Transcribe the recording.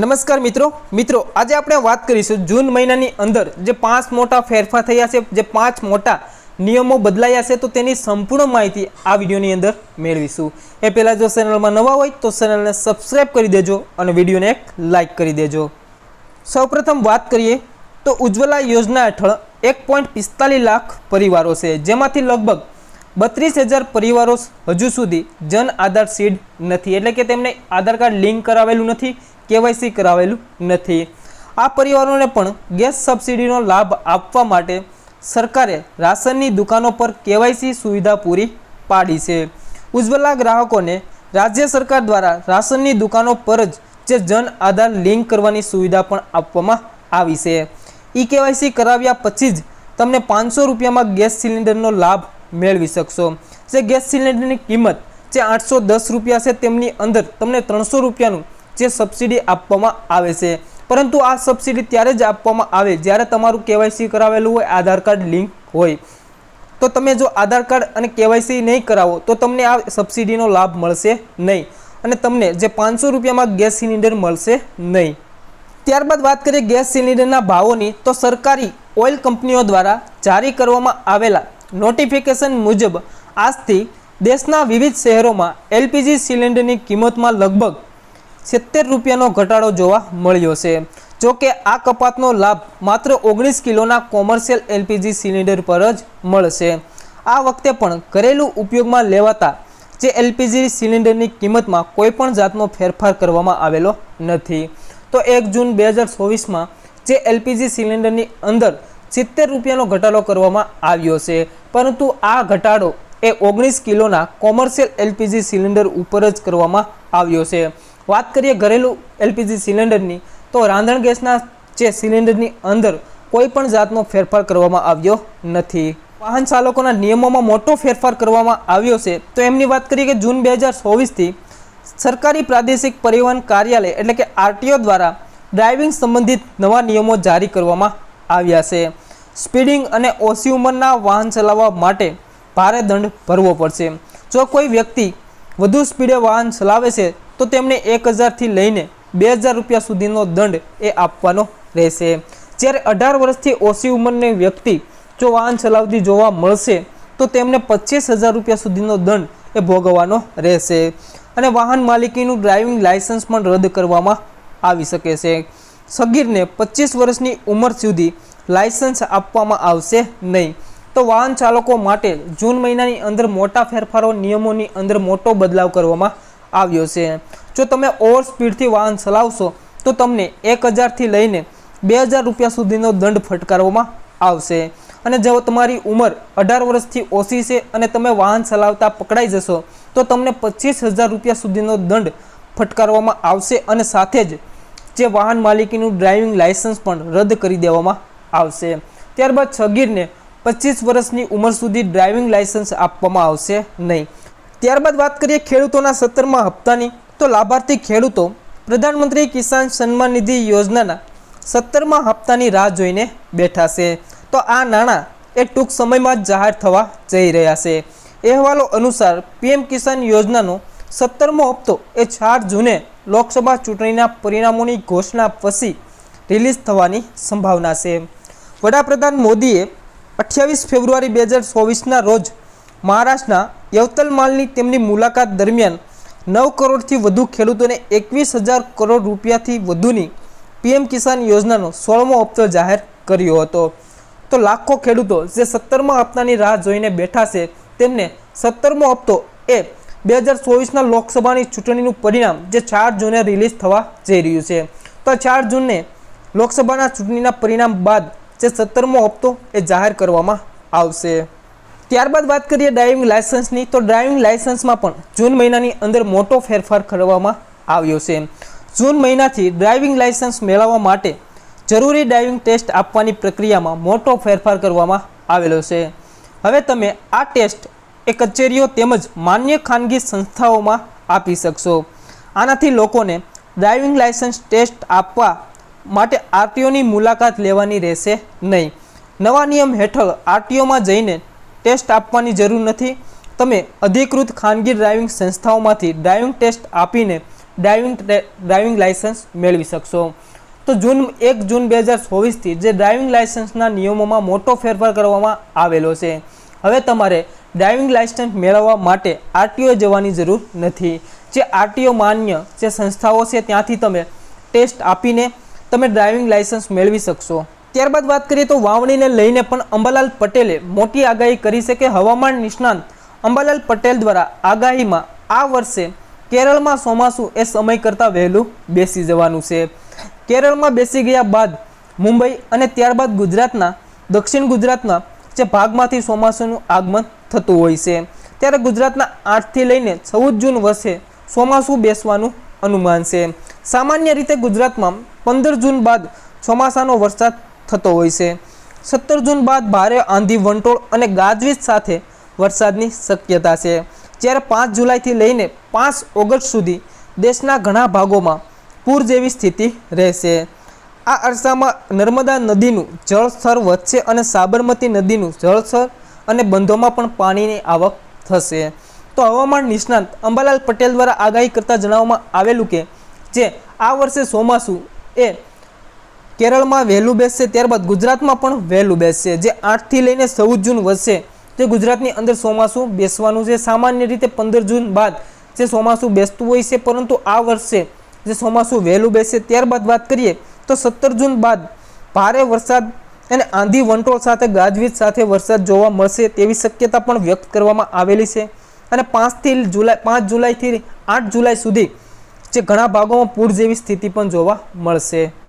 નમસ્કાર મિત્રો. મિત્રો, આજે આપણે વાત કરીશું જૂન મહિનાની અંદર જે પાંચ મોટા ફેરફાર થયા છે, જે પાંચ મોટા નિયમો બદલાયા છે, તો તેની સંપૂર્ણ માહિતી આ વિડીયોની અંદર મેળવીશું. એ પહેલાં જો ચેનલમાં નવા હોય, તો ચેનલને સબસ્ક્રાઈબ કરી દેજો અને વિડીયોને એક લાઇક કરી દેજો. સૌપ્રથમ વાત કરીએ, તો ઉજ્જવલા યોજના હેઠળ એક પોઈન્ટ પિસ્તાલીસ લાખ પરિવારો છે, જેમાંથી લગભગ બત્રીસ હજાર પરિવારો હજુ સુધી જન આધાર સીડ નથી. એટલે કે તેમને આધાર કાર્ડ લિંક કરાવેલું નથી. કેવાયસી કરાવેલું નથી. આ પરિવારોને પણ ગેસ સબસિડીનો લાભ આપવા માટે સરકારે રાશનની દુકાનો પર કેવાયસી સુવિધા પૂરી પાડી છે. ઉજ્જવલા ગ્રાહકોને રાજ્ય સરકાર દ્વારા રાશનની દુકાનો પર જ જે જન આધાર લિંક કરવાની સુવિધા પણ આપવામાં આવી છે. ઈ કેવાયસી કરાવ્યા પછી જ તમને પાંચસો રૂપિયામાં ગેસ સિલિન્ડરનો લાભ મેળવી શકશો. જે ગેસ સિલિન્ડરની કિંમત જે આઠસો દસ રૂપિયા છે તેમની અંદર તમને ત્રણસો રૂપિયાનું જે સબસિડી આપવામાં આવે છે. પરંતુ આ સબસિડી ત્યારે જ આપવામાં આવે જ્યારે તમારું કેવાયસી કરાવેલું હોય, આધાર કાર્ડ લિંક હોય. તો તમે જો આધાર કાર્ડ અને કેવાયસી નહીં કરાવો, તો તમને આ સબસિડીનો લાભ મળશે નહીં. અને તમને જે પાંચસો રૂપિયામાં ગેસ સિલિન્ડર મળશે નહીં. ત્યારબાદ વાત કરીએ ગેસ સિલિન્ડરના ભાવોની, તો સરકારી ઓઇલ કંપનીઓ દ્વારા જારી કરવામાં આવેલા નોટિફિકેશન મુજબ આજથી દેશના વિવિધ શહેરોમાં એલપીજી સિલિન્ડરની કિંમતમાં લગભગ સિત્તેર રૂપિયાનો ઘટાડો જોવા મળ્યો છે. જો કે આ કપાતનો લાભ માત્ર ઓગણીસ કિલોના કોમર્શિયલ એલપીજી સિલિન્ડર પર જ મળશે. આ વખતે પણ ઘરેલું ઉપયોગમાં લેવાતા જે એલપીજી સિલિન્ડરની કિંમતમાં કોઈપણ જાતનો ફેરફાર કરવામાં આવેલો નથી. તો એક જૂન બે હજાર ચોવીસમાં જે એલપીજી સિલિન્ડરની અંદર સિત્તેર રૂપિયાનો ઘટાડો કરવામાં આવ્યો છે, પરંતુ આ ઘટાડો એ ઓગણીસ કિલોના કોમર્શિયલ એલપીજી સિલિન્ડર ઉપર જ કરવામાં આવ્યો છે. વાત કરીએ ઘરેલું એલપીજી સિલિન્ડરની, તો રાંધણ ગેસના જે સિલિન્ડરની અંદર કોઈ પણ જાતનો ફેરફાર કરવામાં આવ્યો નથી. વાહન ચાલકોના નિયમોમાં મોટો ફેરફાર કરવામાં આવ્યો છે. તો એમની વાત કરીએ કે જૂન બે હજાર ચોવીસથી સરકારી પ્રાદેશિક પરિવહન કાર્યાલય એટલે કે આરટીઓ દ્વારા ડ્રાઇવિંગ સંબંધિત નવા નિયમો જારી કરવામાં આવ્યા છે. સ્પીડિંગ અને ઓછી ઉંમરના વાહન ચલાવવા માટે ભારે દંડ ભરવો પડશે. જો કોઈ વ્યક્તિ વધુ સ્પીડે વાહન ચલાવે છે, તો તેમને એક હજારથી લઈને બે હજાર રૂપિયા સુધીનો દંડ એ આપવાનો રહેશે. જ્યારે અઢાર વર્ષથી ઓછી ઉંમરની વ્યક્તિ જો વાહન ચલાવતી જોવા મળશે, તો તેમને પચીસ હજાર રૂપિયા સુધીનો દંડ એ ભોગવવાનો રહેશે. અને વાહન માલિકીનું ડ્રાઇવિંગ લાયસન્સ પણ રદ કરવામાં આવી શકે છે. સગીરને પચીસ વર્ષની ઉંમર સુધી લાયસન્સ આપવામાં આવશે નહીં. તો વાહન ચાલકો માટે જૂન મહિનાની અંદર મોટા ફેરફારો, નિયમોની અંદર મોટો બદલાવ કરવામાં આવ્યો છે. જો તમે ઓવર સ્પીડથી વાહન ચલાવશો, તો તમને એક હજારથી લઈને બે હજાર રૂપિયા સુધીનો દંડ ફટકારવામાં આવશે. અને જો તમારી ઉંમર અઢાર વર્ષથી ઓછી છે અને તમે વાહન ચલાવતા પકડાઈ જશો, તો તમને પચીસ હજાર રૂપિયા સુધીનો દંડ ફટકારવામાં આવશે અને સાથે જ જે વાહન માલિકીનું ડ્રાઇવિંગ લાયસન્સ પણ રદ કરી દેવામાં આવશે. ત્યારબાદ સગીરને પચીસ વર્ષની ઉંમર સુધી ડ્રાઇવિંગ લાયસન્સ આપવામાં આવશે નહીં. ત્યારબાદ વાત કરીએ ખેડૂતોના સત્તરમાં હપ્તાની, તો લાભાર્થી ખેડૂતો, પ્રધાનમંત્રી કિસાન સન્માન નિધિ યોજનાના સત્તરમા હપ્તાની રાહ જોઈને બેઠા છે તો આ નાણાં એ ટૂંક સમયમાં જ જાહેર થવા જઈ રહ્યા છે. અહેવાલો અનુસાર પીએમ કિસાન યોજનાનો સત્તરમો હપ્તો એ ચાર જૂને લોકસભા ચૂંટણીના પરિણામોની ઘોષણા પછી રિલીઝ થવાની સંભાવના છે. વડાપ્રધાન મોદીએ અઠ્યાવીસ ફેબ્રુઆરી બે હજાર ચોવીસના રોજ મહારાષ્ટ્રના યવતલમાલની તેમની મુલાકાત દરમિયાન નવ કરોડથી વધુ ખેડૂતોને એકવીસ હજાર કરોડ રૂપિયાથી વધુની પીએમ કિસાન યોજનાનો સોળમો હપ્તો જાહેર કર્યો હતો. તો લાખો ખેડૂતો જે સત્તરમા હપ્તાની રાહ જોઈને બેઠા છે, તેમને સત્તરમો હપ્તો એ બે હજાર ચોવીસના લોકસભાની ચૂંટણીનું પરિણામ જે ચાર જૂને રિલીઝ થવા જઈ રહ્યું છે. તો ચાર જૂને લોકસભાના ચૂંટણીના પરિણામ બાદ જે સત્તરમો હપ્તો એ જાહેર કરવામાં આવશે. ત્યારબાદ વાત કરીએ ડ્રાઇવિંગ લાયસન્સની તો ડ્રાઇવિંગ લાયસન્સમાં પણ જૂન મહિનાની અંદર મોટો ફેરફાર કરવામાં આવ્યો છે. જૂન મહિનાથી ડ્રાઇવિંગ લાયસન્સ મેળવવા માટે જરૂરી ડ્રાઇવિંગ ટેસ્ટ આપવાની પ્રક્રિયામાં મોટો ફેરફાર કરવામાં આવેલો છે. હવે તમે આ ટેસ્ટ એ કચેરીઓ તેમજ માન્ય ખાનગી સંસ્થાઓમાં આપી શકશો. આનાથી લોકોને ડ્રાઇવિંગ લાયસન્સ ટેસ્ટ આપવા માટે આરટીઓની મુલાકાત લેવાની રહેશે નહીં. નવા નિયમ હેઠળ આરટીઓમાં જઈને ટેસ્ટ આપવાની જરૂર નથી. તમે અધિકૃત ખાનગી ડ્રાઇવિંગ સંસ્થાઓમાંથી ડ્રાઇવિંગ ટેસ્ટ આપીને ડ્રાઇવિંગ ડ્રાઇવિંગ લાઇસન્સ મેળવી શકશો. તો જૂન એક જૂન બે હજાર ચોવીસથી જે ડ્રાઇવિંગ લાઇસન્સના નિયમોમાં મોટો ફેરફાર કરવામાં આવેલો છે. હવે તમારે ડ્રાઇવિંગ લાઇસન્સ મેળવવા માટે આરટીઓ જવાની જરૂર નથી. જે આરટીઓ માન્ય જે સંસ્થાઓ છે ત્યાંથી તમે ટેસ્ટ આપીને તમે ડ્રાઇવિંગ લાઇસન્સ મેળવી શકશો. ત્યારબાદ વાત કરીએ તો વાવણીને લઈને પણ અંબાલાલ પટેલે મોટી આગાહી કરી છે કે હવામાન નિષ્ણાંત અંબાલાલ પટેલ દ્વારા આગાહીમાં આ વર્ષે કેરળમાં ચોમાસું એ સમય કરતાં વહેલું બેસી જવાનું છે. કેરળમાં બેસી ગયા બાદ મુંબઈ અને ત્યારબાદ ગુજરાતના, દક્ષિણ ગુજરાતના જે ભાગમાંથી ચોમાસુનું આગમન થતું હોય છે. ત્યારે ગુજરાતના આઠથી લઈને ચૌદ જૂન વર્ષે ચોમાસું બેસવાનું અનુમાન છે. સામાન્ય રીતે ગુજરાતમાં પંદર જૂન બાદ ચોમાસાનો વરસાદ થતો હોય છે. સત્તર જૂન બાદ ભારે આંધી, વંટોળ અને ગાજવીજ સાથે વરસાદની શક્યતા છે. જ્યારે પાંચ જુલાઈથી લઈને પાંચ ઓગસ્ટ સુધી દેશના ઘણા ભાગોમાં પૂર જેવી સ્થિતિ રહેશે. આ અરસામાં નર્મદા નદીનું જળસ્તર વધશે અને સાબરમતી નદીનું જળસ્તર અને બંધોમાં પણ પાણીની આવક થશે. તો હવામાન નિષ્ણાંત અંબાલાલ પટેલ દ્વારા આગાહી કરતાં જણાવવામાં આવેલું કે, જે આ વર્ષે ચોમાસું એ કેરળમાં વહેલું બેસશે, ત્યારબાદ ગુજરાતમાં પણ વહેલું બેસશે. જે આઠથી લઈને ચૌદ જૂન વધશે, તે ગુજરાતની અંદર ચોમાસું બેસવાનું છે. સામાન્ય રીતે પંદર જૂન બાદ જે ચોમાસું બેસતું હોય છે, પરંતુ આ વર્ષે જે ચોમાસું વહેલું બેસશે, ત્યારબાદ વાત કરીએ તો સત્તર જૂન બાદ ભારે વરસાદ અને આંધી વંટોળ સાથે ગાજવીજ સાથે વરસાદ જોવા મળશે તેવી શક્યતા પણ વ્યક્ત કરવામાં આવેલી છે. અને પાંચથી જુલાઈ, પાંચ જુલાઈથી આઠ જુલાઈ સુધી જે ઘણા ભાગોમાં પૂર જેવી સ્થિતિ પણ જોવા મળશે.